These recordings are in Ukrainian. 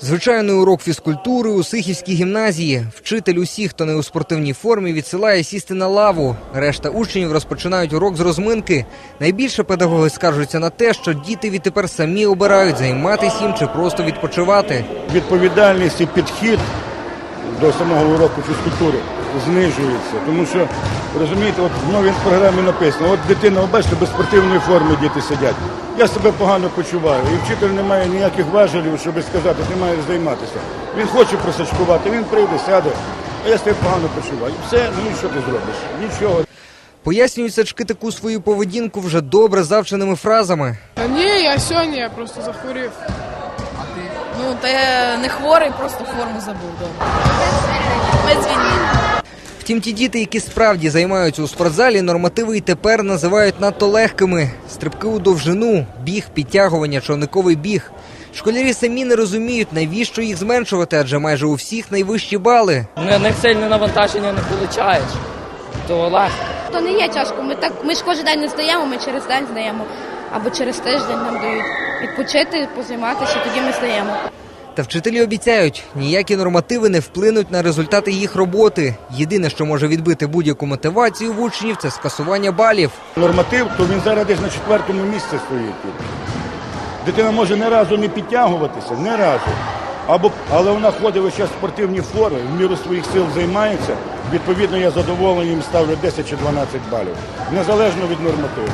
Звичайний урок фізкультури у Сихівській гімназії. Вчитель усіх, хто не у спортивній формі, відсилає сісти на лаву. Решта учнів розпочинають урок з розминки. Найбільше педагоги скаржуються на те, що діти відтепер самі обирають займатися їм чи просто відпочивати. відповідальність і підхід до самого уроку фізкультури знижується. Тому що, розумієте, от в новій програмі написано, от дитина, ви бачите, без спортивної форми діти сидять. Я себе погано почуваю. І вчитель не має ніяких важелів, щоб сказати, ти маєш займатися. Він хоче просачкувати, він прийде, сяде, а я себе погано почуваю. Все, ну і що ти зробиш? Нічого. Пояснюють сачки таку свою поведінку вже добре завченими фразами. Та ні, я сьогодні я просто захворів. Ну, та я не хворий, просто форму забув. Ми звільнені. Втім, ті діти, які справді займаються у спортзалі, нормативи і тепер називають надто легкими: стрибки у довжину, біг, підтягування, човниковий біг. Школярі самі не розуміють, навіщо їх зменшувати, адже майже у всіх найвищі бали. На них сильне навантаження не получаєш. То легко. То не є тяжко. Ми так ми ж кожен день не здаємо, ми через день здаємо. Або через тиждень нам дають відпочити, позайматися, тоді ми здаємо. Та вчителі обіцяють, ніякі нормативи не вплинуть на результати їх роботи. Єдине, що може відбити будь-яку мотивацію в учнів, це скасування балів. Норматив, то він зараз десь на четвертому місці стоїть. Дитина може ні разу не підтягуватися, ні разу. Або, але вона ходить весь час в спортивній формі, в міру своїх сил займається. Відповідно, я задоволений їм ставлю 10 чи 12 балів, незалежно від нормативу.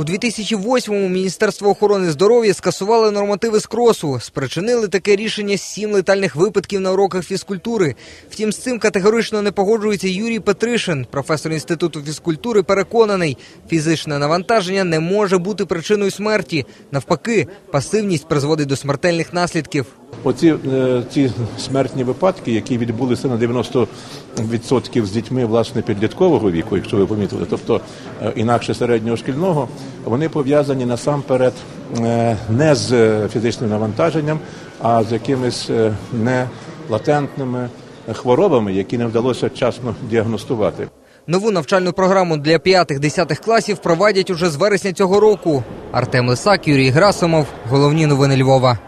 У 2008-му Міністерство охорони здоров'я скасували нормативи з кросу. Спричинили таке рішення сім летальних випадків на уроках фізкультури. Втім, з цим категорично не погоджується Юрій Петришин, професор інституту фізкультури. Переконаний, фізичне навантаження не може бути причиною смерті. Навпаки, пасивність призводить до смертельних наслідків. Оці е, ці смертні випадки, які відбулися на 90% з дітьми власне підліткового віку, якщо ви помітили, тобто е, інакше середнього шкільного, вони пов'язані насамперед е, не з фізичним навантаженням, а з якимись нелатентними хворобами, які не вдалося вчасно діагностувати. Нову навчальну програму для 5-10 класів провадять уже з вересня цього року. Артем Лисак, Юрій Грасимов. Головні новини Львова.